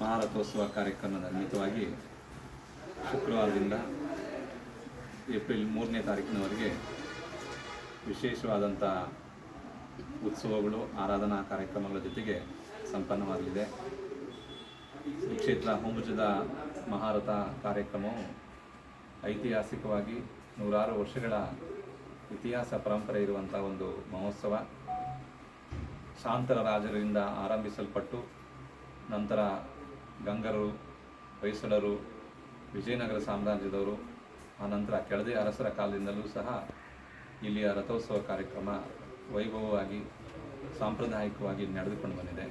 ಮಹಾರಥೋತ್ಸವ ಕಾರ್ಯಕ್ರಮದ ನಿಮಿತ್ತವಾಗಿ ಶುಕ್ರವಾರದಿಂದ ಏಪ್ರಿಲ್ ಮೂರನೇ ತಾರೀಕಿನವರೆಗೆ ವಿಶೇಷವಾದಂಥ ಉತ್ಸವಗಳು, ಆರಾಧನಾ ಕಾರ್ಯಕ್ರಮಗಳ ಜೊತೆಗೆ ಸಂಪನ್ನವಾಗಲಿದೆ. ಕ್ಷೇತ್ರ ಹೊಂಬುಜದ ಮಹಾರಥ ಕಾರ್ಯಕ್ರಮವು ಐತಿಹಾಸಿಕವಾಗಿ ನೂರಾರು ವರ್ಷಗಳ ಇತಿಹಾಸ ಪರಂಪರೆ ಇರುವಂಥ ಒಂದು ಮಹೋತ್ಸವ. ಶಾಂತರ ರಾಜರಿಂದ ಆರಂಭಿಸಲ್ಪಟ್ಟು ನಂತರ ಗಂಗರು, ಹೊಯ್ಸಳರು, ವಿಜಯನಗರ ಸಾಮ್ರಾಜ್ಯದವರು ಆನಂತರ ಕೆಳದಿ ಅರಸರ ಕಾಲದಿಂದಲೂ ಸಹ ಇಲ್ಲಿಯ ರಥೋತ್ಸವ ಕಾರ್ಯಕ್ರಮ ವೈಭವವಾಗಿ, ಸಾಂಪ್ರದಾಯಿಕವಾಗಿ ನಡೆದುಕೊಂಡು ಬಂದಿದೆ.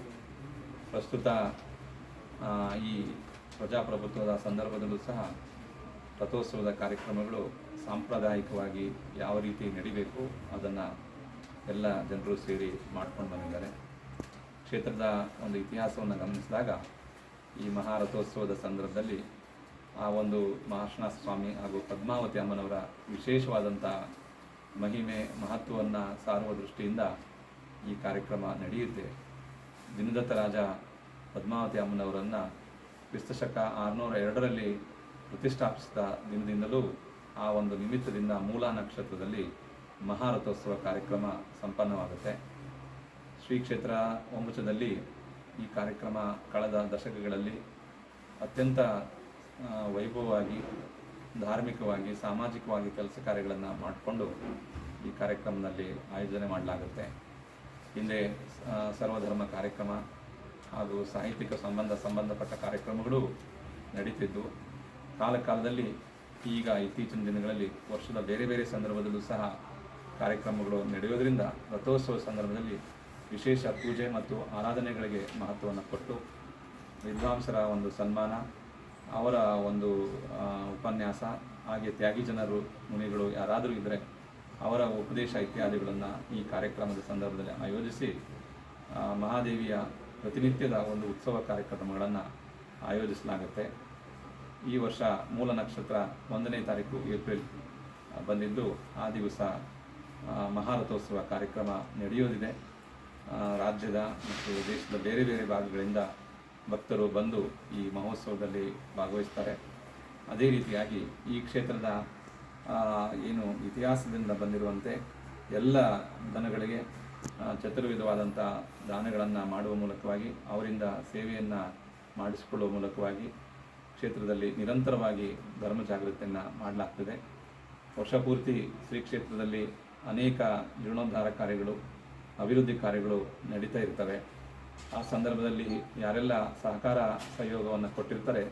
ಪ್ರಸ್ತುತ ಈ ಪ್ರಜಾಪ್ರಭುತ್ವದ ಸಂದರ್ಭದಲ್ಲೂ ಸಹ ರಥೋತ್ಸವದ ಕಾರ್ಯಕ್ರಮಗಳು ಸಾಂಪ್ರದಾಯಿಕವಾಗಿ ಯಾವ ರೀತಿ ನಡಿಬೇಕು ಅದನ್ನು ಎಲ್ಲ ಜನರು ಸೇರಿ ಮಾಡ್ಕೊಂಡು ಬಂದಿದ್ದಾರೆ. ಕ್ಷೇತ್ರದ ಒಂದು ಇತಿಹಾಸವನ್ನು ಗಮನಿಸಿದಾಗ ಈ ಮಹಾರಥೋತ್ಸವದ ಸಂದರ್ಭದಲ್ಲಿ ಆ ಒಂದು ಮಹರ್ಷಣ ಸ್ವಾಮಿ ಹಾಗೂ ಪದ್ಮಾವತಿ ಅಮ್ಮನವರ ವಿಶೇಷವಾದಂಥ ಮಹಿಮೆ, ಮಹತ್ವವನ್ನು ಸಾರುವ ದೃಷ್ಟಿಯಿಂದ ಈ ಕಾರ್ಯಕ್ರಮ ನಡೆಯುತ್ತೆ. ದಿನದತ್ತ ರಾಜ ಪದ್ಮಾವತಿ ಅಮ್ಮನವರನ್ನು ಕ್ರಿಸ್ತಶಕ ಆರುನೂರ ಎರಡರಲ್ಲಿ ಪ್ರತಿಷ್ಠಾಪಿಸಿದ ದಿನದಿಂದಲೂ ಆ ಒಂದು ನಿಮಿತ್ತದಿಂದ ಮೂಲ ನಕ್ಷತ್ರದಲ್ಲಿ ಮಹಾರಥೋತ್ಸವ ಕಾರ್ಯಕ್ರಮ ಸಂಪನ್ನವಾಗುತ್ತೆ. ಶ್ರೀ ಕ್ಷೇತ್ರ ಒಂಬುಚದಲ್ಲಿ ಈ ಕಾರ್ಯಕ್ರಮ ಕಳೆದ ದಶಕಗಳಲ್ಲಿ ಅತ್ಯಂತ ವೈಭವವಾಗಿ, ಧಾರ್ಮಿಕವಾಗಿ, ಸಾಮಾಜಿಕವಾಗಿ ಕೆಲಸ ಕಾರ್ಯಗಳನ್ನು ಮಾಡಿಕೊಂಡು ಈ ಕಾರ್ಯಕ್ರಮದಲ್ಲಿ ಆಯೋಜನೆ ಮಾಡಲಾಗುತ್ತೆ. ಹಿಂದೆ ಸರ್ವಧರ್ಮ ಕಾರ್ಯಕ್ರಮ ಹಾಗೂ ಸಾಹಿತ್ಯಿಕ ಸಂಬಂಧ ಸಂಬಂಧಪಟ್ಟ ಕಾರ್ಯಕ್ರಮಗಳು ನಡೀತಿದ್ದು ಕಾಲಕಾಲದಲ್ಲಿ ಈಗ ಇತ್ತೀಚಿನ ದಿನಗಳಲ್ಲಿ ವರ್ಷದ ಬೇರೆ ಬೇರೆ ಸಂದರ್ಭದಲ್ಲೂ ಸಹ ಕಾರ್ಯಕ್ರಮಗಳು ನಡೆಯೋದ್ರಿಂದ ರಥೋತ್ಸವ ಸಂದರ್ಭದಲ್ಲಿ ವಿಶೇಷ ಪೂಜೆ ಮತ್ತು ಆರಾಧನೆಗಳಿಗೆ ಮಹತ್ವವನ್ನು ಕೊಟ್ಟು ವಿದ್ವಾಂಸರ ಒಂದು ಸನ್ಮಾನ, ಅವರ ಒಂದು ಉಪನ್ಯಾಸ, ಹಾಗೆ ತ್ಯಾಗಿ ಜನರು, ಮುನಿಗಳು ಯಾರಾದರೂ ಇದ್ದರೆ ಅವರ ಉಪದೇಶ ಇತ್ಯಾದಿಗಳನ್ನು ಈ ಕಾರ್ಯಕ್ರಮದ ಸಂದರ್ಭದಲ್ಲಿ ಆಯೋಜಿಸಿ ಮಹಾದೇವಿಯ ಪ್ರತಿನಿತ್ಯದ ಒಂದು ಉತ್ಸವ ಕಾರ್ಯಕ್ರಮಗಳನ್ನು ಆಯೋಜಿಸಲಾಗುತ್ತೆ. ಈ ವರ್ಷ ಮೂಲ ನಕ್ಷತ್ರ ಒಂದನೇ ತಾರೀಕು ಏಪ್ರಿಲ್ ಬಂದಿದ್ದು, ಆ ದಿವಸ ಮಹಾರಥೋತ್ಸವ ಕಾರ್ಯಕ್ರಮ ನಡೆಯೋದಿದೆ. ರಾಜ್ಯದ ಮತ್ತು ದೇಶದ ಬೇರೆ ಬೇರೆ ಭಾಗಗಳಿಂದ ಭಕ್ತರು ಬಂದು ಈ ಮಹೋತ್ಸವದಲ್ಲಿ ಭಾಗವಹಿಸ್ತಾರೆ. ಅದೇ ರೀತಿಯಾಗಿ ಈ ಕ್ಷೇತ್ರದ ಏನು ಇತಿಹಾಸದಿಂದ ಬಂದಿರುವಂತೆ ಎಲ್ಲ ದನಗಳಿಗೆ ಚತುರ್ವಿಧವಾದಂಥ ದಾನಗಳನ್ನು ಮಾಡುವ ಮೂಲಕವಾಗಿ, ಅವರಿಂದ ಸೇವೆಯನ್ನು ಮಾಡಿಸಿಕೊಳ್ಳುವ ಮೂಲಕವಾಗಿ ಕ್ಷೇತ್ರದಲ್ಲಿ ನಿರಂತರವಾಗಿ ಧರ್ಮ ಜಾಗೃತಿಯನ್ನು ಮಾಡಲಾಗ್ತದೆ. ವರ್ಷಪೂರ್ತಿ ಶ್ರೀ ಕ್ಷೇತ್ರದಲ್ಲಿ ಅನೇಕ ಜೀರ್ಣೋದ್ಧಾರ ಕಾರ್ಯಗಳು, ಅಭಿವೃದ್ಧಿ ಕಾರ್ಯಗಳು ನಡೀತಾ ಇರ್ತವೆ. ಆ ಸಂದರ್ಭದಲ್ಲಿ ಯಾರೆಲ್ಲ ಸಹಕಾರ ಸಹಯೋಗವನ್ನು ಕೊಟ್ಟಿರ್ತಾರೆ,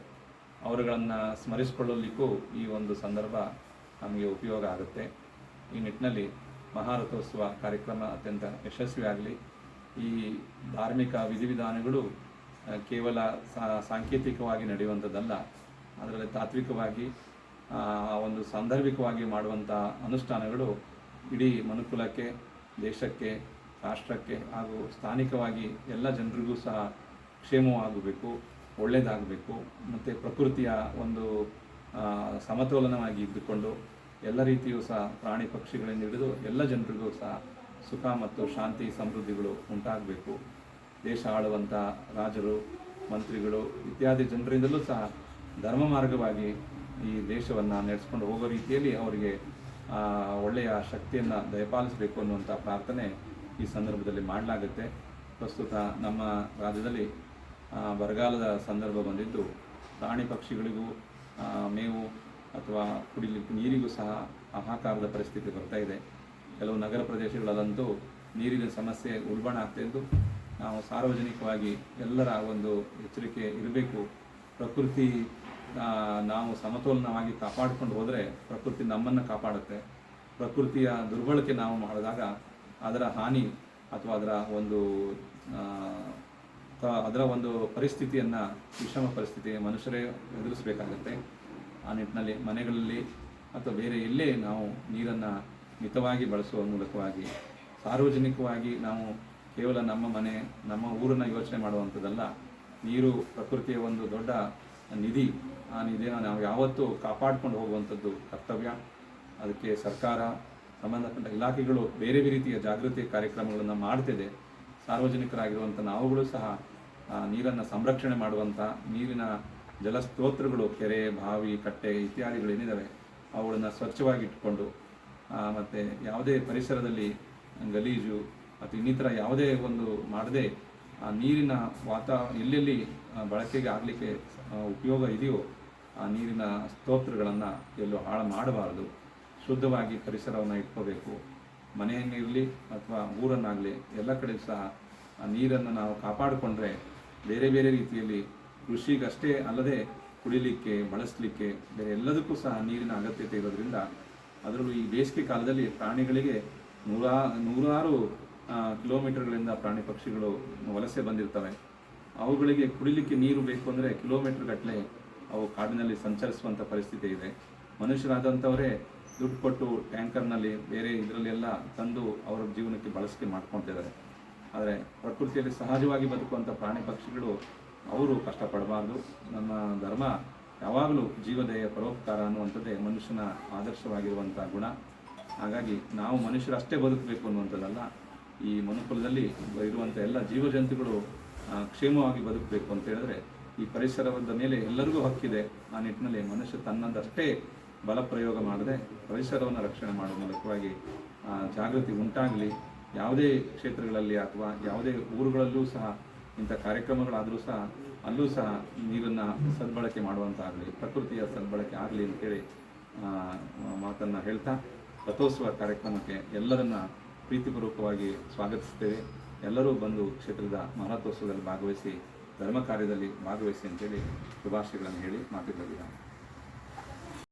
ಅವರುಗಳನ್ನು ಸ್ಮರಿಸಿಕೊಳ್ಳಲಿಕ್ಕೂ ಈ ಒಂದು ಸಂದರ್ಭ ನಮಗೆ ಉಪಯೋಗ ಆಗುತ್ತೆ. ಈ ನಿಟ್ಟಿನಲ್ಲಿ ಮಹಾರಥೋತ್ಸವ ಕಾರ್ಯಕ್ರಮ ಅತ್ಯಂತ ಯಶಸ್ವಿಯಾಗಲಿ. ಈ ಧಾರ್ಮಿಕ ವಿಧಿವಿಧಾನಗಳು ಕೇವಲ ಸಾಂಕೇತಿಕವಾಗಿ ನಡೆಯುವಂಥದ್ದಲ್ಲ, ಅದರಲ್ಲಿ ತಾತ್ವಿಕವಾಗಿ, ಆ, ಒಂದು ಸಾಂದರ್ಭಿಕವಾಗಿ ಮಾಡುವಂಥ ಅನುಷ್ಠಾನಗಳು ಇಡೀ ಮನುಕುಲಕ್ಕೆ, ದೇಶಕ್ಕೆ, ರಾಷ್ಟ್ರಕ್ಕೆ ಹಾಗೂ ಸ್ಥಾನಿಕವಾಗಿ ಎಲ್ಲ ಜನರಿಗೂ ಸಹ ಕ್ಷೇಮವಾಗಬೇಕು ಒಳ್ಳೆಯದಾಗಬೇಕು ಮತ್ತು ಪ್ರಕೃತಿಯ ಒಂದು ಸಮತೋಲನವಾಗಿ ಇದ್ದುಕೊಂಡು ಎಲ್ಲ ರೀತಿಯೂ ಸಹ ಪ್ರಾಣಿ ಪಕ್ಷಿಗಳಿಂದ ಹಿಡಿದು ಎಲ್ಲ ಜನರಿಗೂ ಸಹ ಸುಖ ಮತ್ತು ಶಾಂತಿ ಸಮೃದ್ಧಿಗಳು ಉಂಟಾಗಬೇಕು. ದೇಶ ಆಳುವಂಥ ರಾಜರು, ಮಂತ್ರಿಗಳು ಇತ್ಯಾದಿ ಜನರಿಂದಲೂ ಸಹ ಧರ್ಮ ಮಾರ್ಗವಾಗಿ ಈ ದೇಶವನ್ನು ನಡೆಸ್ಕೊಂಡು ಹೋಗೋ ರೀತಿಯಲ್ಲಿ ಅವರಿಗೆ ಒಳ್ಳೆಯ ಶಕ್ತಿಯನ್ನು ದಯಪಾಲಿಸಬೇಕು ಅನ್ನುವಂಥ ಪ್ರಾರ್ಥನೆ ಈ ಸಂದರ್ಭದಲ್ಲಿ ಮಾಡಲಾಗುತ್ತೆ. ಪ್ರಸ್ತುತ ನಮ್ಮ ರಾಜ್ಯದಲ್ಲಿ ಬರಗಾಲದ ಸಂದರ್ಭ ಬಂದಿದ್ದು, ಪ್ರಾಣಿ ಪಕ್ಷಿಗಳಿಗೂ ಮೇವು ಅಥವಾ ಕುಡಿಲಿಕ್ಕೆ ನೀರಿಗೂ ಸಹ ಹಾಹಾಕಾರದ ಪರಿಸ್ಥಿತಿ ಬರ್ತಾ ಇದೆ. ಕೆಲವು ನಗರ ಪ್ರದೇಶಗಳಲ್ಲಂತೂ ನೀರಿನ ಸಮಸ್ಯೆ ಉಲ್ಬಣ ಆಗ್ತಾ ಇದ್ದು, ನಾವು ಸಾರ್ವಜನಿಕವಾಗಿ ಎಲ್ಲರ ಒಂದು ಎಚ್ಚರಿಕೆ ಇರಬೇಕು. ಪ್ರಕೃತಿ ನಾವು ಸಮತೋಲನವಾಗಿ ಕಾಪಾಡಿಕೊಂಡು ಹೋದರೆ ಪ್ರಕೃತಿ ನಮ್ಮನ್ನು ಕಾಪಾಡುತ್ತೆ. ಪ್ರಕೃತಿಯ ದುರ್ಬಳಕೆ ನಾವು ಮಾಡಿದಾಗ ಅದರ ಹಾನಿ ಅಥವಾ ಅದರ ಒಂದು ಅದರ ಒಂದು ಪರಿಸ್ಥಿತಿಯನ್ನು, ವಿಷಮ ಪರಿಸ್ಥಿತಿ ಮನುಷ್ಯರೇ ಎದುರಿಸಬೇಕಾಗತ್ತೆ. ಆ ನಿಟ್ಟಿನಲ್ಲಿ ಮನೆಗಳಲ್ಲಿ ಅಥವಾ ಬೇರೆ ಎಲ್ಲೇ ನಾವು ನೀರನ್ನು ಮಿತವಾಗಿ ಬಳಸುವ ಮೂಲಕವಾಗಿ, ಸಾರ್ವಜನಿಕವಾಗಿ ನಾವು ಕೇವಲ ನಮ್ಮ ಮನೆ, ನಮ್ಮ ಊರನ್ನು ಯೋಚನೆ ಮಾಡುವಂಥದ್ದಲ್ಲ, ನೀರು ಪ್ರಕೃತಿಯ ಒಂದು ದೊಡ್ಡ ನಿಧಿ. ಆ ನಿಧಿನ ನಾವು ಯಾವತ್ತೂ ಕಾಪಾಡಿಕೊಂಡು ಹೋಗುವಂಥದ್ದು ಕರ್ತವ್ಯ. ಅದಕ್ಕೆ ಸರ್ಕಾರ ಸಂಬಂಧಪಟ್ಟ ಇಲಾಖೆಗಳು ಬೇರೆ ಬೇರೆ ರೀತಿಯ ಜಾಗೃತಿ ಕಾರ್ಯಕ್ರಮಗಳನ್ನು ಮಾಡ್ತಿದೆ. ಸಾರ್ವಜನಿಕರಾಗಿರುವಂಥ ನಾವುಗಳು ಸಹ ನೀರನ್ನು ಸಂರಕ್ಷಣೆ ಮಾಡುವಂಥ ನೀರಿನ ಜಲಸ್ತೋತ್ರಗಳು ಕೆರೆ, ಬಾವಿ, ಕಟ್ಟೆ ಇತ್ಯಾದಿಗಳೇನಿದ್ದಾವೆ ಅವುಗಳನ್ನು ಸ್ವಚ್ಛವಾಗಿಟ್ಟುಕೊಂಡು ಮತ್ತು ಯಾವುದೇ ಪರಿಸರದಲ್ಲಿ ಗಲೀಜು ಮತ್ತು ಇನ್ನಿತರ ಯಾವುದೇ ಒಂದು ಮಾಡದೆ, ಆ, ನೀರಿನ ವಾತಾ, ಎಲ್ಲೆಲ್ಲಿ ಬಳಕೆಗೆ ಆಗಲಿಕ್ಕೆ ಉಪಯೋಗ ಇದೆಯೋ ಆ ನೀರಿನ ಸ್ತೋತ್ರಗಳನ್ನು ಎಲ್ಲೂ ಹಾಳು ಮಾಡಬಾರದು. ಶುದ್ಧವಾಗಿ ಪರಿಸರವನ್ನು ಇಟ್ಕೋಬೇಕು. ಮನೆಯನ್ನಿರಲಿ ಅಥವಾ ಊರನ್ನಾಗಲಿ ಎಲ್ಲ ಕಡೆ ಸಹ ಆ ನೀರನ್ನು ನಾವು ಕಾಪಾಡಿಕೊಂಡ್ರೆ ಬೇರೆ ಬೇರೆ ರೀತಿಯಲ್ಲಿ ಕೃಷಿಗಷ್ಟೇ ಅಲ್ಲದೆ ಕುಡಿಲಿಕ್ಕೆ, ಬಳಸಲಿಕ್ಕೆ ಬೇರೆ ಎಲ್ಲದಕ್ಕೂ ಸಹ ನೀರಿನ ಅಗತ್ಯತೆ ಇರೋದ್ರಿಂದ ಅದರಲ್ಲೂ ಈ ಬೇಸಿಗೆ ಕಾಲದಲ್ಲಿ ಪ್ರಾಣಿಗಳಿಗೆ ನೂರಾ, ನೂರಾರು ಕಿಲೋಮೀಟರ್ಗಳಿಂದ ಪ್ರಾಣಿ ಪಕ್ಷಿಗಳು ವಲಸೆ ಬಂದಿರ್ತವೆ. ಅವುಗಳಿಗೆ ಕುಡಿಲಿಕ್ಕೆ ನೀರು ಬೇಕು ಅಂದರೆ ಕಿಲೋಮೀಟರ್ ಗಟ್ಟಲೆ ಅವು ಕಾಡಿನಲ್ಲಿ ಸಂಚರಿಸುವಂಥ ಪರಿಸ್ಥಿತಿ ಇದೆ. ಮನುಷ್ಯರಾದಂಥವರೇ ದುಡ್ಡು ಕೊಟ್ಟು ಟ್ಯಾಂಕರ್ನಲ್ಲಿ ಬೇರೆ ಇದರಲ್ಲೆಲ್ಲ ತಂದು ಅವರ ಜೀವನಕ್ಕೆ ಬಳಸಿಕೆ ಮಾಡ್ಕೊತಿದ್ದಾರೆ. ಆದರೆ ಪ್ರಕೃತಿಯಲ್ಲಿ ಸಹಜವಾಗಿ ಬದುಕುವಂಥ ಪ್ರಾಣಿ ಪಕ್ಷಿಗಳು ಅವರು ಕಷ್ಟಪಡಬಾರ್ದು. ನಮ್ಮ ಧರ್ಮ ಯಾವಾಗಲೂ ಜೀವದೇಯ ಪರೋಪಕಾರ ಅನ್ನುವಂಥದ್ದೇ ಮನುಷ್ಯನ ಆದರ್ಶವಾಗಿರುವಂಥ ಗುಣ. ಹಾಗಾಗಿ ನಾವು ಮನುಷ್ಯರಷ್ಟೇ ಬದುಕಬೇಕು ಅನ್ನುವಂಥದ್ದಲ್ಲ. ಈ ಮನುಕುಲದಲ್ಲಿ ಇರುವಂಥ ಎಲ್ಲ ಜೀವಜಂತುಗಳು ಕ್ಷೇಮವಾಗಿ ಬದುಕಬೇಕು ಅಂತ ಹೇಳಿದ್ರೆ ಈ ಪರಿಸರದ ಮೇಲೆ ಎಲ್ಲರಿಗೂ ಹಕ್ಕಿದೆ. ಆ ನಿಟ್ಟಿನಲ್ಲಿ ಮನುಷ್ಯ ತನ್ನದಷ್ಟೇ ಬಲ ಪ್ರಯೋಗ ಮಾಡದೆ ಪರಿಸರವನ್ನು ರಕ್ಷಣೆ ಮಾಡುವ ಮೂಲಕವಾಗಿ ಜಾಗೃತಿ ಉಂಟಾಗಲಿ. ಯಾವುದೇ ಕ್ಷೇತ್ರಗಳಲ್ಲಿ ಅಥವಾ ಯಾವುದೇ ಊರುಗಳಲ್ಲೂ ಸಹ, ಇಂಥ ಕಾರ್ಯಕ್ರಮಗಳಾದರೂ ಸಹ, ಅಲ್ಲೂ ಸಹ ನೀರನ್ನು ಸದ್ಬಳಕೆ ಮಾಡುವಂತಾಗಲಿ, ಪ್ರಕೃತಿಯ ಸದ್ಬಳಕೆ ಆಗಲಿ ಅಂತೇಳಿ ಮಾತನ್ನು ಹೇಳ್ತಾ, ರಥೋತ್ಸವ ಕಾರ್ಯಕ್ರಮಕ್ಕೆ ಎಲ್ಲರನ್ನ ಪ್ರೀತಿಪೂರ್ವಕವಾಗಿ ಸ್ವಾಗತಿಸ್ತೇವೆ. ಎಲ್ಲರೂ ಬಂದು ಕ್ಷೇತ್ರದ ಮಹಾರಥೋತ್ಸವದಲ್ಲಿ ಭಾಗವಹಿಸಿ ಧರ್ಮ ಕಾರ್ಯದಲ್ಲಿ ಭಾಗವಹಿಸಿ ಅಂತೇಳಿ ಶುಭಾಶಯಗಳನ್ನು ಹೇಳಿ ಮಾತುಗಳಿದ್ದಾರೆ